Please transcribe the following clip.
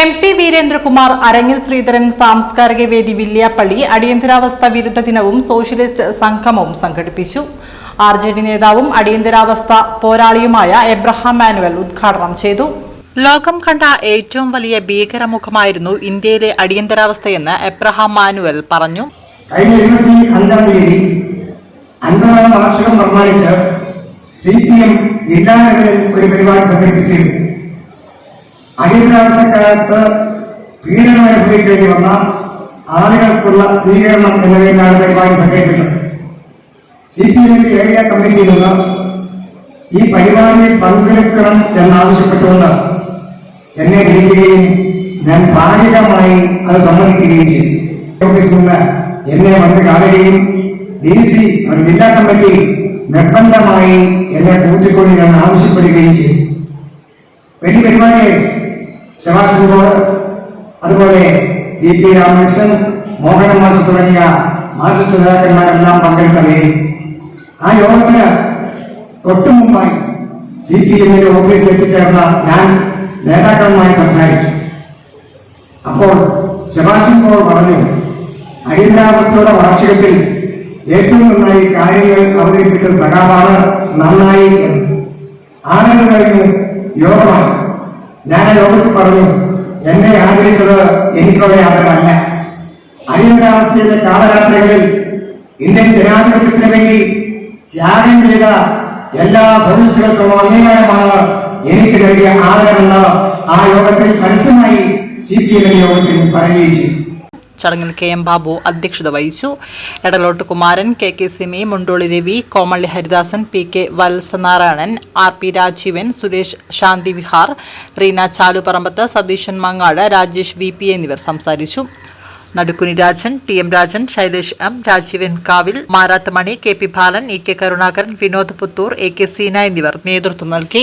M P Veerendrakumar അരങ്ങിൽ ശ്രീധരൻ സാംസ്കാരിക വേദി വില്യാപ്പള്ളി അടിയന്തരാവസ്ഥ വിരുദ്ധ ദിനവും സോഷ്യലിസ്റ്റ് സംഗമവും സംഘടിപ്പിച്ചു. ആർ ജെ ഡി നേതാവും അടിയന്തരാവസ്ഥ പോരാളിയുമായ എബ്രഹാം മാനുവൽ ഉദ്ഘാടനം ചെയ്തു. ലോകം കണ്ട ഏറ്റവും വലിയ ഭീകരമുഖമായിരുന്നു ഇന്ത്യയിലെ അടിയന്തരാവസ്ഥയെന്ന് എബ്രഹാം മാനുവൽ പറഞ്ഞു. കഴിഞ്ഞ ഇരുപത്തി അഞ്ചാം തീയതി അൻപതാം വാർഷികം പ്രമാണിച്ച് സി പി എം ജില്ലാ ഒരു പരിപാടി സംഘടിപ്പിച്ചിരുന്നു. അടിയന്തരാവസ്ഥക്കാലത്ത് പീഡനം അനുഭവിക്കേണ്ടി വന്ന ആളുകൾക്കുള്ള സ്വീകരണം എന്നിവയിലാണ് പരിപാടി സംഘടിപ്പിച്ചത്. സി പി എമ്മിന്റെ ഏരിയ കമ്മിറ്റിയിൽ നിന്ന് ഈ പരിപാടിയിൽ പങ്കെടുക്കണം എന്നാവശ്യപ്പെട്ടുകൊണ്ട് എന്നെ വിളിക്കുകയും ഞാൻ ഭാഗികമായി അത് സമ്മതിക്കുകയും ചെയ്തു. ഓഫീസിൽ നിന്ന് എന്നെ വന്ന് കാണുകയും ഡി സി ജില്ലാ കമ്മിറ്റി നിർബന്ധമായി എന്നെ കൂട്ടിക്കൊണ്ട് ഞാൻ ആവശ്യപ്പെടുകയും ചെയ്തു. വലിയ പരിപാടിയായി സെബാസ്റ്റ്യൻ ബോർഡ് അതുപോലെ G P Ramakrishnan Mohan master തുടങ്ങിയ മാസ്റ്റർ നേതാക്കന്മാരെല്ലാം പങ്കെടുത്ത വേദി ആ യോഗത്തിന് തൊട്ടു മുമ്പായി സി പി എമ്മിന്റെ ഓഫീസിൽ എത്തിച്ചേർന്ന ഞാൻ നേതാക്കളുമായി സംസാരിച്ചു. അപ്പോൾ സെബാസ്റ്റ്യൻ പോൾ പറഞ്ഞു അടിയന്തരാവസ്ഥയുടെ വാർഷികത്തിൽ ഏറ്റവും നന്നായി കാര്യങ്ങൾ അവതരിപ്പിച്ച സഖാവാണ് നന്നായി ആനന്ദ കഴിഞ്ഞു യോഗമായി ഞാൻ ആ യോഗത്തിൽ പറഞ്ഞു എന്നെ ആദരിച്ചത് എനിക്കുള്ള ആദരവല്ല അടിയന്തരാവസ്ഥയിലെ കാലരാത്രികളിൽ ഇന്ത്യൻ ജനാധിപത്യത്തിന് വേണ്ടി ത്യാഗം ചെയ്ത എല്ലാ സദസ്സുകൾക്കുള്ള അംഗീകാരമാണ് എനിക്ക് നൽകിയ ആദരവെന്ന് ആ യോഗത്തിൽ പരസ്യമായി സി പി എമ്മിന്റെ യോഗത്തിൽ പറയുകയും ചെയ്തു. ചടങ്ങിൽ കെ എം ബാബു അധ്യക്ഷത വഹിച്ചു. Edalot Kumaran K K Simi Mundoli Ravi Komalli Haridasan P K Valsanarayanan R P Rajeevan Suresh Shanthi Vihar Reena Chaluparambath Satheesan Mangad Rajesh V P എന്നിവർ സംസാരിച്ചു. Nadukkuni Rajan T M Rajan Shailesh M Rajeevan Kavil Marathamani K P Balan E K Karunakaran Vinod Puthur A K Seena എന്നിവർ നേതൃത്വം നൽകി.